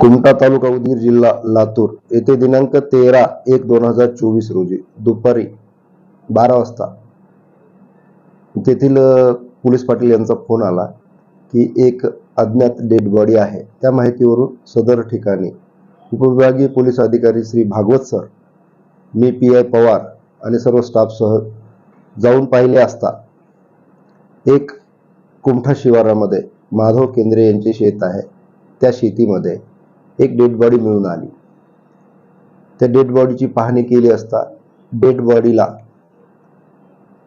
कुमटा तालुका उदगीर जिल्हा लातूर. येथे दिनांक तेरा एक दोन हजार चोवीस रोजी दुपारी बारा वाजता तेथील पोलीस पाटील यांचा फोन आला की एक अज्ञात डेड बॉडी आहे. त्या माहितीवरून सदर ठिकाणी उपविभागीय पोलीस अधिकारी श्री भागवत सर मी पी आय पवार आणि सर्व स्टाफसह जाऊन पाहिले असता एक कुमठा शिवारामध्ये माधव केंद्रे यांचे शेत आहे त्या शेतीमध्ये एक डेड बॉडी मिळून आली. त्या डेड बॉडीची पाहणी केली असता डेड बॉडीला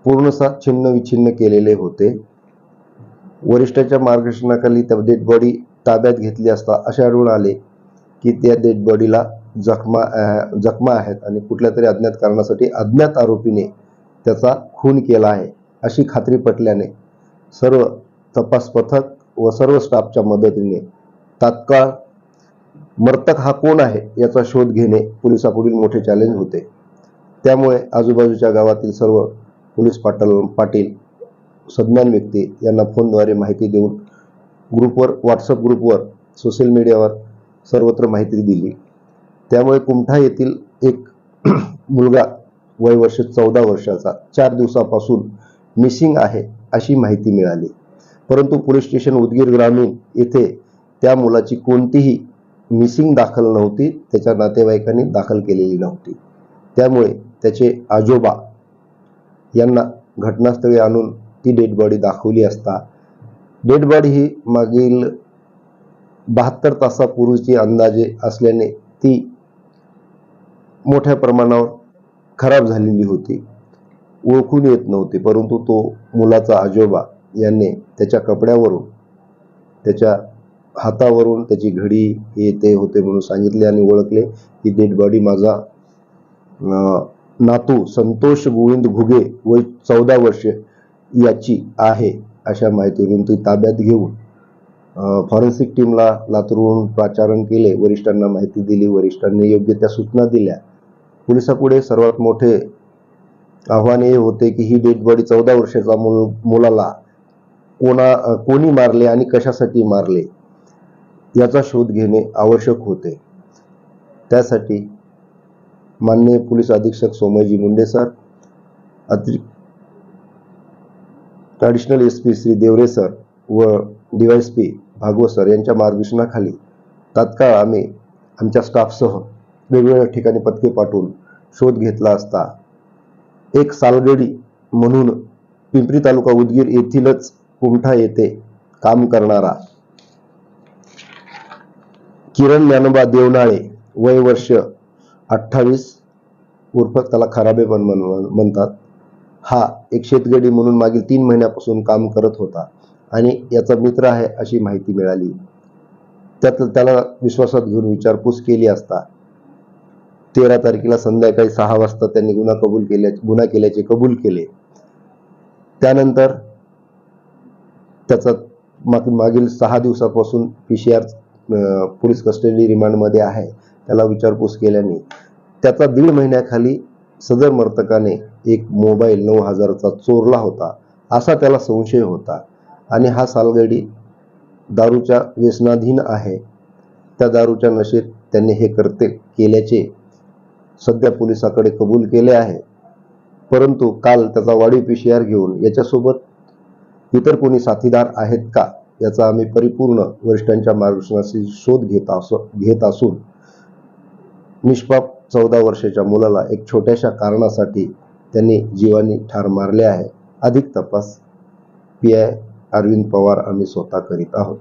पूर्णसा छिन्न विछिन्न केलेले होते. वरिष्ठाच्या मार्गदर्शनाखाली त्या डेड बॉडी ताब्यात घेतली असता असे आढळून आले की त्या डेड बॉडीला जखमा जखमा आहेत आणि कुठल्या तरी अज्ञात कारणासाठी अज्ञात आरोपीने त्याचा खून केला आहे अशी खात्री पटल्याने सर्व तपास पथक व सर्व स्टाफच्या मदतीने तात्काळ मर्तक हा कोण आहे याचा शोध घेणे पोलिसापुढील मोठे चॅलेंज होते. त्यामुळे आजूबाजूच्या गावातील सर्व पोलीस पाटल पाटील सज्ञान व्यक्ती यांना फोनद्वारे माहिती देऊन ग्रुपवर व्हॉट्सअप ग्रुपवर सोशल मीडियावर सर्वत्र माहिती दिली. त्यामुळे कुमठा येथील एक मुलगा वय वर्ष चौदा वर्षाचा चार दिवसापासून मिसिंग आहे अशी माहिती मिळाली. परंतु पोलीस स्टेशन उदगीर ग्रामीण येथे त्या मुलाची कोणतीही मिसिंग दाखल नव्हती त्याच्या नातेवाईकांनी दाखल केलेली नव्हती. त्यामुळे त्याचे आजोबा यांना घटनास्थळी आणून ती डेड बॉडी दाखवली असता डेड बॉडी ही मागील बहात्तर तासापूर्वीची अंदाजे असल्याने ती मोठ्या प्रमाणावर खराब झालेली होती ओळखून येत नव्हती परंतु तो मुलाचा आजोबा यांनी त्याच्या कपड्यावरून त्याच्या हातावरून त्याची घडी हे ते होते म्हणून सांगितले आणि ओळखले. की डेड बॉडी माझा नातू संतोष गोविंद घुगे वय चौदा वर्ष याची आहे अशा माहितीवरून ती ताब्यात घेऊन फॉरेन्सिक टीमला लातूरवरून प्राचारण केले. वरिष्ठांना माहिती दिली. वरिष्ठांनी योग्य त्या सूचना दिल्या. पोलिसापुढे सर्वात मोठे आव्हान हे होते की ही डेड बॉडी चौदा वर्षाचा मुल मुलाला कोणा कोणी मारले आणि कशासाठी मारले याचा शोध घेणे आवश्यक होते. त्यासाठी माननीय पोलीस अधीक्षक सोमयजी मुंडे सर अतिरिक्त additional S P Shri Devre sir व D Y S P Bhagwat sir यांच्या मार्गदर्शनाखाली तात्काळ आम्ही आमच्या स्टाफसह वेगवेगळ्या ठिकाणी पथके पाठवून शोध घेतला असता. एक सालगडी म्हणून पिंपरी तालुका उदगीर येथीलच कुमठा येथे काम करणारा. किरण ज्ञानोबा देवनाळे वय वर्ष अठ्ठावीस उर्फ त्याला खराबे पण म्हणतात. हा एक शेतगडी म्हणून मागील तीन महिन्यापासून काम करत होता आणि याचा मित्र आहे अशी माहिती मिळाली. त्यात त्याला विश्वासात घेऊन विचारपूस केली असता. तेरा तारखेला संध्याकाळी सहा वाजता त्यांनी गुन्हा कबूल केल्या गुन्हा केल्याचे कबूल केले. त्यानंतर त्याचा माग मागील सहा दिवसापासून P C R police custody रिमांडमध्ये आहे. त्याला विचारपूस केल्याने त्याचा दीड महिन्याखाली सदर मर्तकाने एक मोबाईल नऊ हजाराचा चोरला होता असा त्याला संशय होता. आणि हा सालगडी दारूच्या व्यसनाधीन आहे. त्या दारूच्या नशेत त्यांनी हे कर्ते केल्याचे सध्या पोलिसाकडे कबूल केले आहे. परंतु काल त्याचा वाढीव पी सी आर घेऊन याच्यासोबत इतर कोणी साथीदार आहेत का? याचा आम्ही परिपूर्ण वरिष्ठांच्या मार्गदर्शनाशी शोध घेत असो घेत असून निष्पाप चौदा वर्षाच्या मुलाला एक छोट्याशा कारणासाठी त्यांनी जीवानी ठार मारले आहे. अधिक तपास. पी आय अरविंद पवार आम्ही स्वतः करीत आहोत.